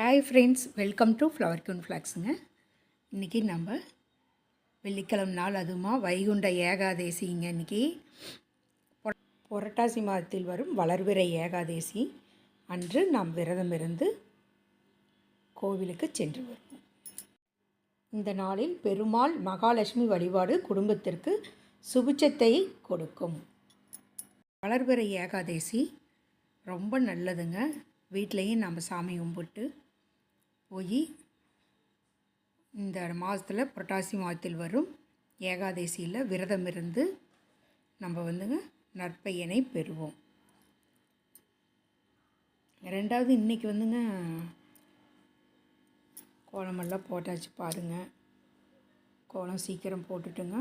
Hi friends welcome to flower queen ஃப்ளாக்ஸுங்க இன்றைக்கி நம்ம வெள்ளிக்கிழமை நாள் அதுவுமா வைகுண்ட ஏகாதேசிங்க இன்றைக்கி புரட்டாசி மாதத்தில் வரும் வளர்விரை ஏகாதேசி. அன்று நாம் விரதம் இருந்து கோவிலுக்கு சென்று வருவோம். இந்த நாளில் பெருமாள் மகாலட்சுமி வழிபாடு குடும்பத்திற்கு சுபிச்சத்தை கொடுக்கும். வளர்பிறை ஏகாதேசி ரொம்ப நல்லதுங்க. வீட்லேயும் நம்ம சாமி கும்பிட்டு போய் இந்த மாதத்தில் புரட்டாசி மாதத்தில் வரும் ஏகாதசியில் விரதம் இருந்து நம்ம வந்துங்க நற்பயனை பெறுவோம். ரெண்டாவது இன்றைக்கி வந்துங்க கோலமெல்லாம் போட்டாச்சு பாருங்கள் கோலம் சீக்கிரம் போட்டுட்டுங்க.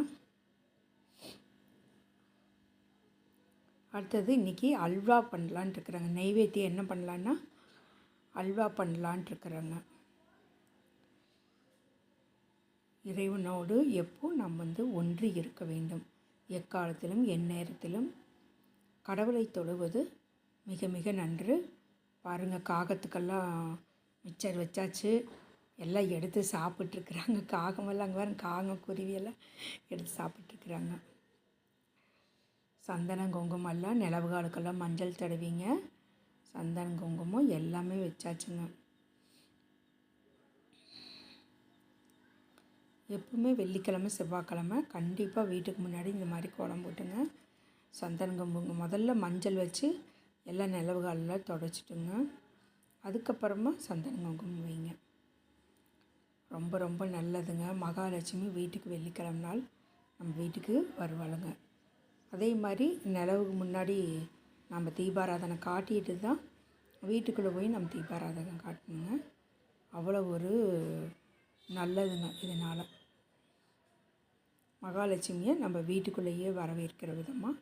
அடுத்தது இன்றைக்கி அல்வா பண்ணலான்ட்டு இருக்கிறாங்க. நெய்வேத்தியம் என்ன பண்ணலான்னா அல்வா பண்ணலான்ட்டு இருக்கிறாங்க. இறைவனோடு எப்போ நாம் வந்து ஒன்றி இருக்க வேண்டும்? எக்காலத்திலும் எந்நேரத்திலும் கடவுளை தொழுவது மிக மிக நன்று. பாருங்கள் காகத்துக்கெல்லாம் மிச்சர் வச்சாச்சு. எல்லாம் எடுத்து சாப்பிட்ருக்குறாங்க காகமெல்லாம் அங்கே வர காகம் குருவியெல்லாம் எடுத்து சாப்பிட்ருக்குறாங்க சந்தனம் குங்குமம் எல்லாம் நிலவுகாலுக்கெல்லாம் மஞ்சள் தடவிங்க. சந்தனம் குங்குமம் எல்லாமே வச்சாச்சுங்க. எப்பவுமே வெள்ளிக்கிழமை செவ்வாய்க்கிழமை கண்டிப்பாக வீட்டுக்கு முன்னாடி இந்த மாதிரி கோலம் போட்டுங்க. சந்தனம் முதல்ல மஞ்சள் வச்சு எல்லாம் நிலவுகளில் தொடச்சிட்டுங்க. அதுக்கப்புறமா சந்தனம் குங்குமம் வைங்க. ரொம்ப ரொம்ப நல்லதுங்க. மகாலட்சுமி வீட்டுக்கு வெள்ளிக்கிழமை நாள் நம்ம வீட்டுக்கு வருவாளுங்க. அதே மாதிரி நிலவுக்கு முன்னாடி நம்ம தீபாராதனை காட்டிட்டு தான் வீட்டுக்குள்ளே போய் நம்ம தீபாராதனை காட்டணுங்க. அவ்வளோ ஒரு நல்லதுங்க இதனால். மகாலட்சுமியை நம்ம வீட்டுக்குள்ளேயே வரவேற்கிற விதமாக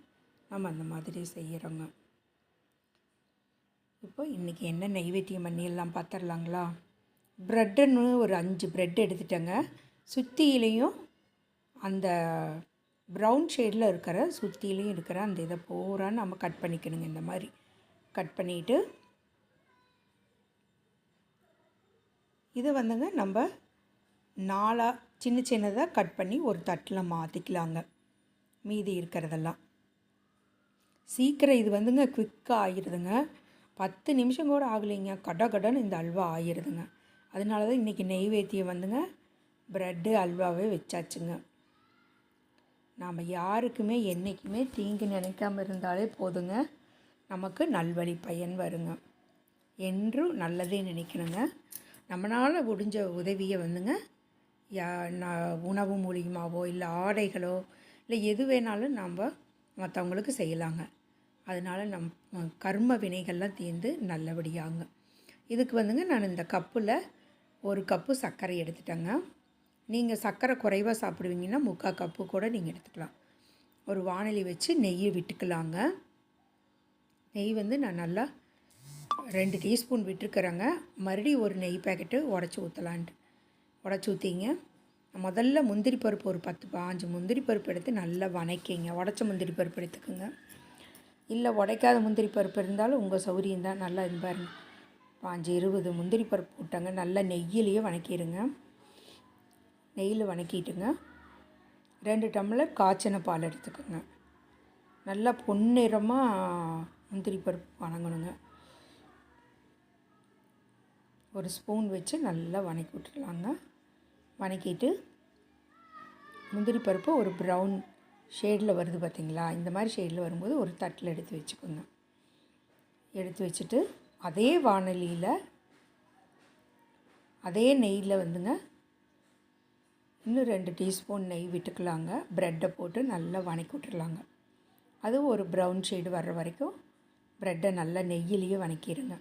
நம்ம அந்த மாதிரி செய்கிறோங்க இப்போ இன்றைக்கி என்ன நைவேத்தியம் பண்ணிடலாம் பார்த்துடலாங்களா ப்ரெட்டுன்னு ஒரு அஞ்சு ப்ரெட் எடுத்துட்டேங்க. சுத்தியிலையும் அந்த ப்ரௌன் ஷேடில் இருக்கிற சுற்றிலையும் இருக்கிற அந்த இதை பூரா நம்ம கட் பண்ணிக்கணுங்க. இந்த மாதிரி கட் பண்ணிவிட்டு இதை வந்துங்க நம்ம நாலாக சின்ன சின்னதாக கட் பண்ணி ஒரு தட்டில் மாற்றிக்கலாங்க மீதி இருக்கிறதெல்லாம். சீக்கிரம் இது வந்துங்க குவிக்காக ஆயிடுதுங்க பத்து நிமிஷம் கூட ஆகலைங்க. கட கடன்னு இந்த அல்வா ஆயிடுதுங்க அதனால தான் இன்றைக்கி நெய்வேத்தியம் வந்துங்க. ப்ரெட்டு அல்வாவே வச்சாச்சுங்க. நாம் யாருக்குமே என்றைக்குமே தீங்கு நினைக்காம இருந்தாலே போதுங்க. நமக்கு நல்வழி பயன் வருங்க. என்றும் நல்லதே நினைக்கணுங்க. நம்மளால் முடிஞ்ச உதவியை வந்துங்க யா நான் உணவு மூலியமாகவோ இல்லை ஆடைகளோ இல்லை எது வேணாலும் நாம் மற்றவங்களுக்கு செய்யலாங்க. அதனால் நம் கர்ம வினைகள்லாம் தீர்ந்து நல்லபடியாங்க. இதுக்கு வந்துங்க நான் இந்த கப்பில் ஒரு கப்பு சர்க்கரை எடுத்துட்டேங்க. நீங்கள் சர்க்கரை குறைவாக சாப்பிடுவீங்கன்னா முக்கால் கப்பு கூட நீங்கள் எடுத்துக்கலாம். ஒரு வானொலி வச்சு நெய்யை விட்டுக்கலாங்க. நெய் வந்து நான் நல்லா ரெண்டு டீஸ்பூன் விட்டுருக்குறேங்க. மறுபடியும் ஒரு நெய் பேக்கெட்டு உடச்சி ஊற்றலான்ட்டு உடச்சி ஊற்றிங்க முதல்ல முந்திரி பருப்பு ஒரு பத்து பாஞ்சு முந்திரி பருப்பு எடுத்து நல்லா வணக்கிங்க. உடச்ச முந்திரி பருப்பு எடுத்துக்கோங்க. இல்லை உடைக்காத முந்திரி பருப்பு இருந்தாலும் உங்கள் சௌரியம் தான். நல்லா இது பாருங்க. பாஞ்சு இருபது முந்திரி பருப்பு போட்டாங்க. நல்லா நெய்யிலேயே வணக்கிடுங்க நெய்யில் வணக்கிட்டுங்க. ரெண்டு டம்ளர் காய்ச்சின பால் எடுத்துக்கோங்க. நல்லா பொன்னிறமாக முந்திரி பருப்பு வணங்கணுங்க. ஒரு ஸ்பூன் வச்சு நல்லா வணக்கி விட்டுடலாங்க வணக்கிட்டு முந்திரி பருப்பு ஒரு ப்ரௌன் ஷேடில் வருது பார்த்திங்களா? இந்த மாதிரி ஷேடில் வரும்போது ஒரு தட்டில் எடுத்து வச்சுக்கோங்க. எடுத்து வச்சுட்டு அதே வானலியில் அதே நெய்யில் வந்துங்க இன்னும் ரெண்டு டீஸ்பூன் நெய் விட்டுக்கலாங்க. ப்ரெட்டை போட்டு நல்லா வணக்கி விட்டுடலாங்க அது ஒரு ப்ரௌன் ஷேடு வர்ற வரைக்கும் ப்ரெட்டை நல்லா நெய்யிலேயே வணக்கிடுங்க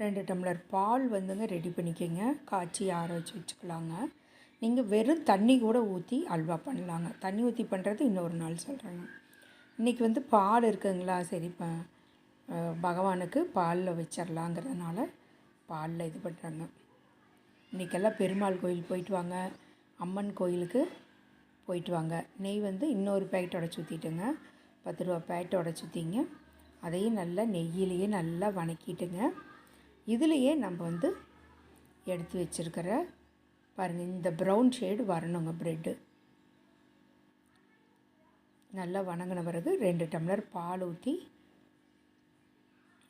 ரெண்டு டம்ளர் பால் வந்துங்க ரெடி பண்ணிக்கோங்க. காய்ச்சி ஆற வச்சு வச்சுக்கலாங்க. நீங்கள் வெறும் தண்ணி கூட ஊற்றி அல்வா பண்ணலாங்க. தண்ணி ஊற்றி பண்ணுறது இன்னொரு நாள் சொல்கிறேங்க இன்றைக்கி வந்து பால் இருக்குங்களா? சரி இப்போ பகவானுக்கு பாலில் வச்சிடலாங்கிறதுனால பாலில் இது பண்ணுறாங்க இன்றைக்கெல்லாம் பெருமாள் கோயில் போயிட்டு வாங்க. அம்மன் கோயிலுக்கு போயிட்டு வாங்க. நெய் வந்து இன்னொரு பேக்கெட் உடச்சி ஊற்றிட்டுங்க பத்து ரூபா பேக்கெட் உடச்சி ஊற்றிங்க அதையும் நல்லா நெய்யிலேயே நல்லா வணக்கிட்டுங்க. இதுலேயே நம்ம வந்து எடுத்து வச்சுருக்கிற பாருங்கள் இந்த ப்ரௌன் ஷேடு வரணுங்க ப்ரெட்டு நல்லா வணங்கின பிறகு ரெண்டு டம்ளர் பால் ஊற்றி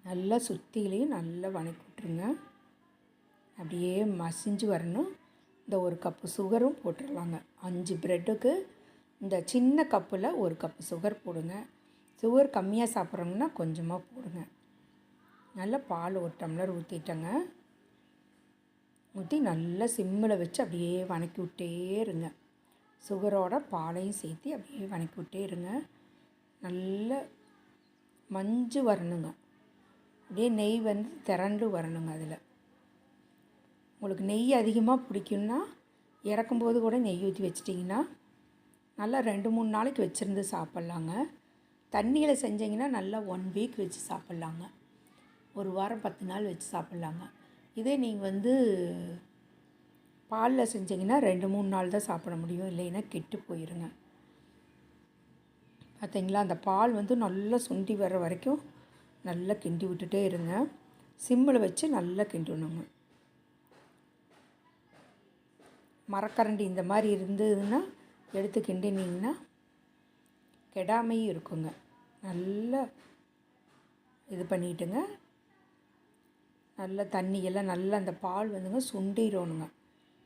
நல்லா சுற்றிலையும் நல்லா வணக்கி விட்ருங்க அப்படியே மசிஞ்சு வரணும். இந்த ஒரு கப்பு சுகரும் போட்டுடலாங்க அஞ்சு ப்ரெட்டுக்கு இந்த சின்ன கப்பில் ஒரு கப்பு சுகர் போடுங்க. சுகர் கம்மியாக சாப்பிட்றோங்கன்னா கொஞ்சமாக போடுங்க. நல்லா பால் ஒரு டம்ளர் ஊற்றிட்டேங்க ஊற்றி நல்லா சிம்மில் வச்சு அப்படியே வணக்கி விட்டே இருங்க. சுகரோட பாலையும் சேர்த்து அப்படியே வணக்கி விட்டே இருங்க. நல்ல மஞ்சு வரணுங்க. அப்படியே நெய் வந்து திரண்டு வரணுங்க அதில். உங்களுக்கு நெய் அதிகமாக பிடிக்கும்னா இறக்கும்போது கூட நெய் ஊற்றி வச்சிட்டிங்கன்னா நல்லா ரெண்டு மூணு நாளைக்கு வச்சுருந்து சாப்பிட்லாங்க. தண்ணியில் செஞ்சிங்கன்னா நல்லா ஒன் வீக் வச்சு சாப்பிட்லாங்க. ஒரு வாரம் பத்து நாள் வச்சு சாப்பிட்லாங்க. இதே நீங்கள் வந்து பாலில் செஞ்சிங்கன்னா ரெண்டு மூணு நாள் தான் சாப்பிட முடியும். இல்லைன்னா கெட்டு போயிருங்க. பார்த்தீங்களா அந்த பால் வந்து நல்லா சுண்டி வர்ற வரைக்கும் நல்லா கிண்டி விட்டுட்டே இருங்க. சிம்மில் வச்சு நல்லா கிண்டணுங்க. மரக்கரண்டி இந்த மாதிரி இருந்ததுன்னா எடுத்து கிண்டினீங்கன்னா கெடாமையும் இருக்குங்க. நல்லா இது பண்ணிட்டுங்க. நல்லா தண்ணியெல்லாம் நல்லா அந்த பால் வந்துங்க சுண்டிடணுங்க.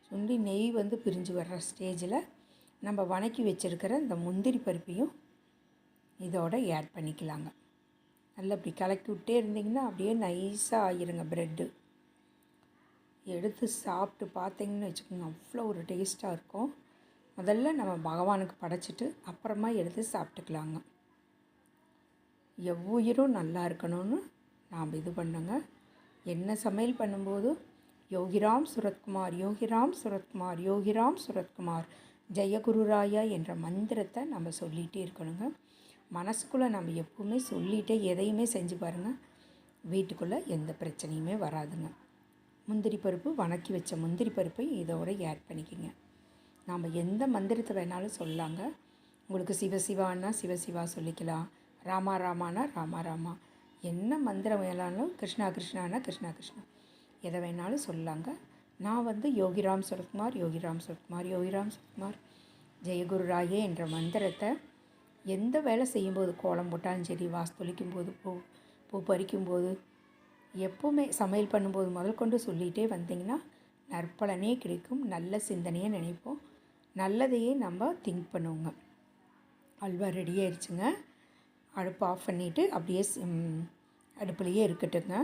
சுண்டி நெய் வந்து பிரிஞ்சு வர்ற ஸ்டேஜில் நம்ம வணக்கி வச்சுருக்கிற இந்த முந்திரி பருப்பையும் இதோட ஆட் பண்ணிக்கலாங்க. நல்லா இப்படி கலக்கி விட்டே இருந்திங்கன்னா அப்படியே நைஸாக ஆயிருங்க ப்ரெட்டு எடுத்து சாப்பிட்டு பார்த்தீங்கன்னு வச்சுக்கோங்க அவ்வளோ ஒரு டேஸ்ட்டாக இருக்கும். முதல்ல நம்ம பகவானுக்கு படைச்சிட்டு அப்புறமா எடுத்து சாப்பிட்டுக்கலாங்க. எவ்வுயிரும் நல்லா இருக்கணும்னு நாம் இது பண்ணுங்க. என்ன சமையல் பண்ணும்போது? யோகிராம் சுரத்குமார் யோகிராம் சுரத்குமார் யோகிராம் சுரத்குமார் ஜெயகுருராயா என்ற மந்திரத்தை நம்ம சொல்லிகிட்டே இருக்கணுங்க. மனசுக்குள்ளே நம்ம எப்பவுமே சொல்லிகிட்டே எதையுமே செஞ்சு பாருங்கள் வீட்டுக்குள்ளே எந்த பிரச்சனையுமே வராதுங்க. முந்திரி பருப்பு வணக்கி வச்ச முந்திரி பருப்பை இதோட ஆட் பண்ணிக்கோங்க. நாம் எந்த மந்திரத்தை வேணாலும் சொல்லலாங்க. உங்களுக்கு சிவசிவான்னா சிவசிவா சொல்லிக்கலாம். ராமா ராமானா ராமா ராமா. என்ன மந்திரம் வேணாலும் கிருஷ்ணா கிருஷ்ணானா கிருஷ்ணா கிருஷ்ணா. எதை வேணாலும் சொல்லலாங்க நான் வந்து யோகிராம் சுரத்குமார் யோகிராம் சுரத்குமார் யோகிராம் சுரத்குமார். ஜெயகுரு ராயே என்ற மந்திரத்தை எந்த வேலை செய்யும்போது கோலம் போட்டாலும் சரி வாஸ்துளிக்கும் போது பூ பூ பறிக்கும்போது எப்போவுமே சமையல் பண்ணும்போது முதல் கொண்டு சொல்லிகிட்டே வந்தீங்கன்னா நற்பலனே கிடைக்கும் நல்ல சிந்தனையை நினைப்போம். நல்லதையே நம்ம திங்க் பண்ணுவோங்க. அல்வா ரெடி ஆயிடுச்சுங்க அடுப்பு ஆஃப் பண்ணிவிட்டு அப்படியே அடுப்புலையே இருக்கட்டுங்க.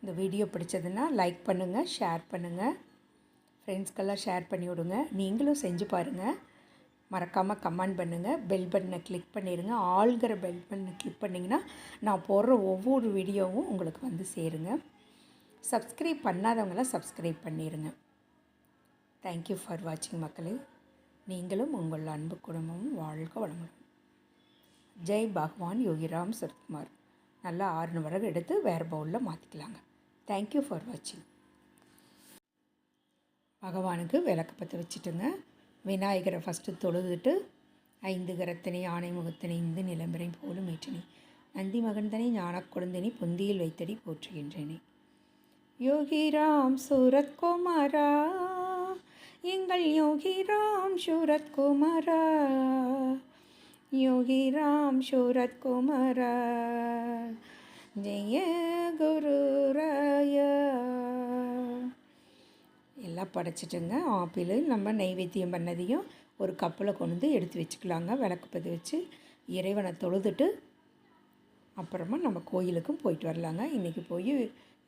இந்த வீடியோ பிடிச்சதுன்னா லைக் பண்ணுங்கள் ஷேர் பண்ணுங்கள் ஃப்ரெண்ட்ஸ்க்கெல்லாம் ஷேர் பண்ணி விடுங்க. நீங்களும் செஞ்சு பாருங்கள் மறக்காமல் கமெண்ட் பண்ணுங்கள் பெல் பட்டனை கிளிக் பண்ணிடுங்க ஆள்கிற பெல் பட்டனை கிளிக் பண்ணிங்கன்னா நான் போடுற ஒவ்வொரு வீடியோவும் உங்களுக்கு வந்து சேருங்க. சப்ஸ்கிரைப் பண்ணாதவங்களாம் சப்ஸ்கிரைப் பண்ணிடுங்க தேங்க்யூ ஃபார் வாட்சிங் மக்களே. நீங்களும் உங்கள் அன்பு குடும்பமும் வாழ்க வளமுடன். ஜெய் பகவான் யோகிராம் சரத்குமார். நல்லா ஆறுன வரகு எடுத்து வேறு பவுலில் மாற்றிக்கலாங்க தேங்க்யூ ஃபார் வாட்சிங் பகவானுக்கு விளக்கு பற்ற வச்சுட்டுங்க. விநாயகரை ஃபஸ்ட்டு தொழுதுட்டு ஐந்து கரத்தினை ஆணை முகத்தினை இந்து நிலம்பரை போலும் ஏற்றினி நந்தி மகன்தனை ஞான குழந்தனை பொந்தியில் வைத்தடி போற்றுகின்றேனே. யோகிராம் சூரத்குமாரா எங்கள் யோகிராம் சூரத்குமாரா. யோகிராம் சூரத்குமாரா ஜெய குருராயா எல்லாம் படைச்சிட்டுங்க ஆப்பிள் நம்ம நைவேத்தியம் பண்ணதையும் ஒரு கப்பில் கொண்டு வந்து எடுத்து வச்சுக்கலாங்க. விளக்கு பதி வச்சு இறைவனை தொழுதுட்டு அப்புறமா நம்ம கோயிலுக்கும் போயிட்டு வரலாங்க. இன்றைக்கி போய்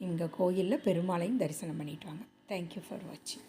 இங்கே கோயிலில் பெருமாளையும் தரிசனம் பண்ணிட்டு வாங்க. தேங்க்யூ ஃபார் வாட்சிங்